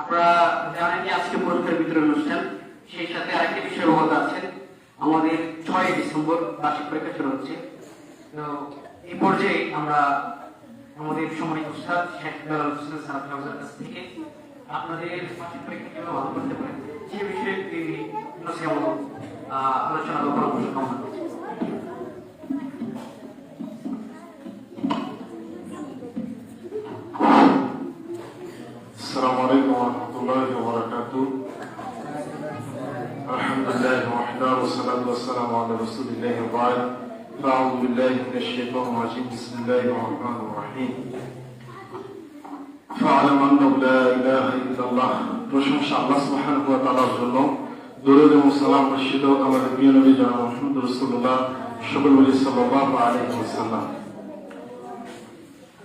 আপনারা জানেন আজকে পুরস্কার বিতরণ অনুষ্ঠান, সেই সাথে আরেকটি বিষয় অবগত আছেন। আমাদের ছয় ডিসেম্বর বার্ষিক পরীক্ষা শুরু হচ্ছে। তো এই পর্যায়ে আমরা আমাদের সম্মানিত উস্তাদ শেখ বেলাল হোসেন সাহাব কাছ থেকে আপনাদের বার্ষিক পরীক্ষা কীভাবে ভালো করতে পারেন, সে বিষয়ে তিনি আলোচনা বা পরামর্শ কামনা করছি والصلاة والسلام على رسول الله وبعد فأعوذ بالله من الشيطان الرجيم بسم الله الرحمن الرحيم فاعلم أنه لا إله إلا الله প্রশংসা আল্লাহ সুবহানাহু ওয়া তাআলার জন্য দরুদ এবং সালাম বর্ষিত আমাদের প্রিয় নবী জনাব মুহাম্মদ রাসূলুল্লাহ সকল বলি সাল্লাল্লাহু আলাইহি ওয়াসাল্লাম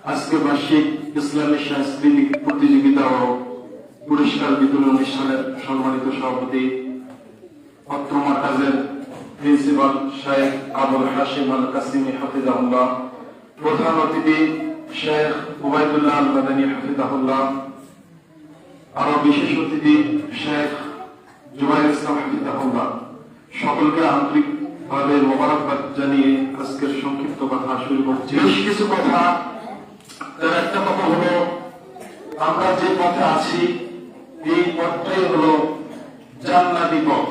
আজকে বার্ষিক ইসলামী সাংস্কৃতিক প্রতিযোগিতা ও পুরস্কার বিতরণ অনুষ্ঠানের সম্মানিত সভাপতি অত্র মার্কাজের প্রিন্সিপাল শাহেখ আবুল হাসিম আল কাসিমি হাফিজাহুল্লাহ, প্রধান অতিথি শেখ ওবায়দুল্লাহ আল মাদানী হাফিজাহুল্লাহ আরও বিশেষ অতিথি শেখ জুবাইর ইসলাম হাফিজাহুল্লাহ। সকলকে আন্তরিক ভাবে মোবারকবাদ জানিয়ে আজকের সংক্ষিপ্ত কথা শুরু করছি। বেশ কিছু কথা, তার একটা কথা হলো, আমরা যে পথে আছি, এই পথটাই হলো জান্নাতি পথ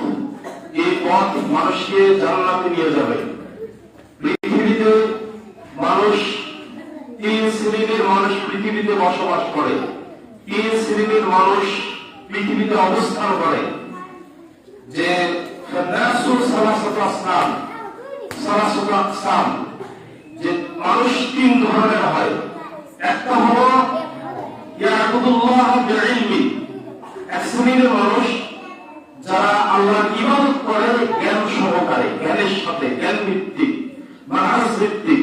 এই পথ মানুষকে জান্নাতে নিয়ে যাবে। পৃথিবীতে মানুষ তিন শ্রেণির মানুষ পৃথিবীতে বসবাস করে। তিন শ্রেণির মানুষ পৃথিবীতে অবস্থান করে। যে যে মানুষ তিন ধরনের হয়। একটা হলো এক শ্রেণির মানুষ যারা আল্লাহর ইবাদত করে জ্ঞান সহকারে জ্ঞানের সাথে জ্ঞান ভিত্তিক মানহাজ ভিত্তিক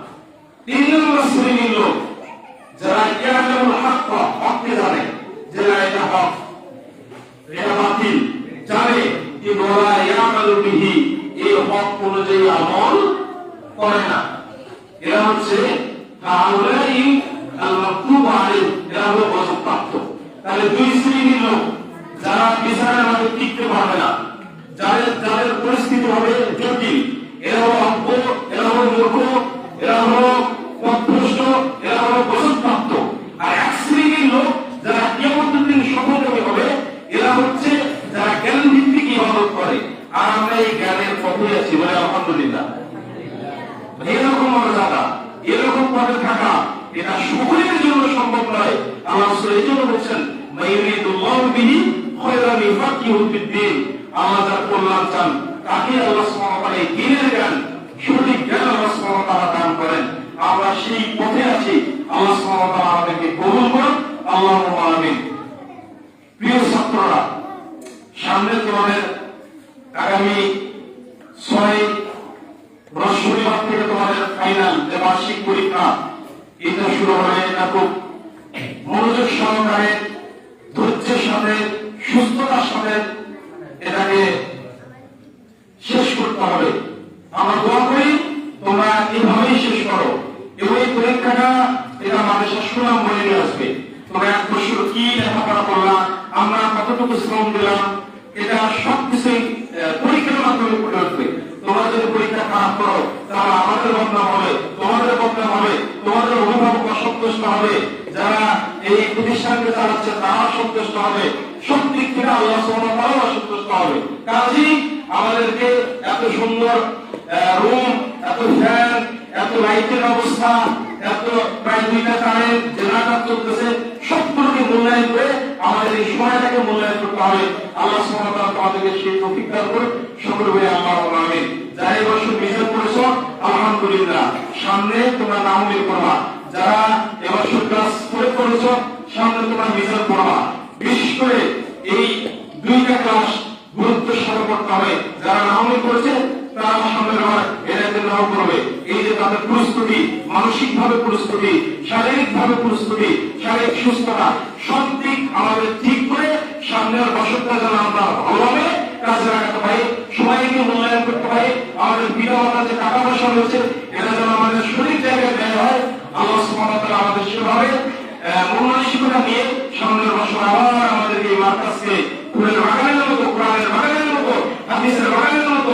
তিন নম্বর শ্রেণির লোক। যারা ইয়ালামুল হক হককে জানে, যে না এটা হক এটা বাতিল, জানে কি তাহলে দুই শ্রেণির লোক, যারা বিচারের মাঝে টিকতে পারবে না, যাদের যাদের পরিস্থিতি হবে জটিল, এরা হলো ইবাদত আর আমরা এই জ্ঞানের পথে আছি বলে আলহামদুলিল্লাহ। এরকম মর্যাদা এরকম পদে থাকা, এটা সকলের জন্য সম্ভব নয়। আল্লাহ রাসূল এই জন্য বলছেন মাইরিদুল্লাহু বিহি খায়রান ইউফাকিহু ফিদ্দিন আল্লাহ যার কল্যাণ চান তাকে আল্লাহ সুবহানাহু ওয়া তাআলা দ্বীনের জ্ঞান সঠিক জ্ঞান আল্লাহ সুবহানাহু ওয়া দান করেন। আমরা সেই পথে আছি, আল্লাহ সুবহানাহু ওয়া আমাদেরকে কবুল করুন আল্লাহুম্মা আমিন। প্রিয় ছাত্ররা সামনে তোমাদের আগামী ছয় বৃহস্পতিবার থেকে তোমাদের ফাইনাল যে বার্ষিক পরীক্ষা এটা শুরু হবে এটা খুব মনোযোগ সহকারে, ধৈর্যের সাথে, সুস্থতার সাথে এটাকে শেষ করতে হবে। আমরা দোয়া করি, তোমরা এভাবেই শেষ করো। এবং এই পরীক্ষাটা এটা মানুষের সুনাম বয়ে নিয়ে আসবে। তোমরা এক বছর কি লেখাপড়া করলাম আমরা কতটুকু শ্রম দিলাম এটা সবকিছুই পরীক্ষার মাধ্যমে উঠবে তোমরা যদি পরীক্ষা খারাপ করো, তাহলে আমাদের বদনাম হবে, তোমাদের বদনাম হবে, তোমাদের অভিভাবক অসন্তুষ্ট হবে। যারা এই প্রতিষ্ঠানকে চালাচ্ছে তারা সন্তুষ্ট হবে। সব দিক থেকে আল্লাহ সুবহানাহু ওয়া তাআলা সন্তুষ্ট হবে। কাজেই আমাদেরকে এত সুন্দর রুম, এত ফ্যান, এত লাইটের অবস্থা, এত প্রায় দুইটা কারেন্ট, জেনারেটর চলতেছে, সবগুলোকে মূল্যায়ন করে আমাদের এই সময়টাকে মূল্যায়ন করতে হবে। আল্লাহ তাআলা তোমাদেরকে সেই তৌফিক দান করে সকল বলে আল্লাহ আমিন। যারা এই বছর মিশন করেছ, আলহামদুলিল্লাহ। সামনে তোমরা নাম উল্লেখ করবা। যারা এবছর ক্লাস করে করেছ সামনে তোমরা মিশন করবা বিশেষ করে এই দুইটা ক্লাস গুরুত্ব সহকারে যারা নাম উল্লেখ করেছে তারা আবার এরাতে নাও করবে এই যে তাদের প্রস্তুতি মানসিক ভাবে প্রস্তুতি শারীরিক ভাবে প্রস্তুতি শারীরিক সুস্থতা সব দিক আমাদের ঠিক করে সামনের বছরটা যেন আমরা ভালোভাবে কাজে লাগাতে পারি সবাইকে মূল্যায়ন করতে পারি আমাদের পিতা যে টাকা পয়সা রয়েছে এটা যেন আমাদের শরীর জায়গায় ব্যয় হয় আল্লাহ সুবহানাহু আমাদের সেভাবে আহ, নিয়ে সামনের বছর আবার আমাদের এই মার্কাজকে ফুলের বাগানের মতো কোরআনের বাগানের মতো হাদিসের বাগানের মতো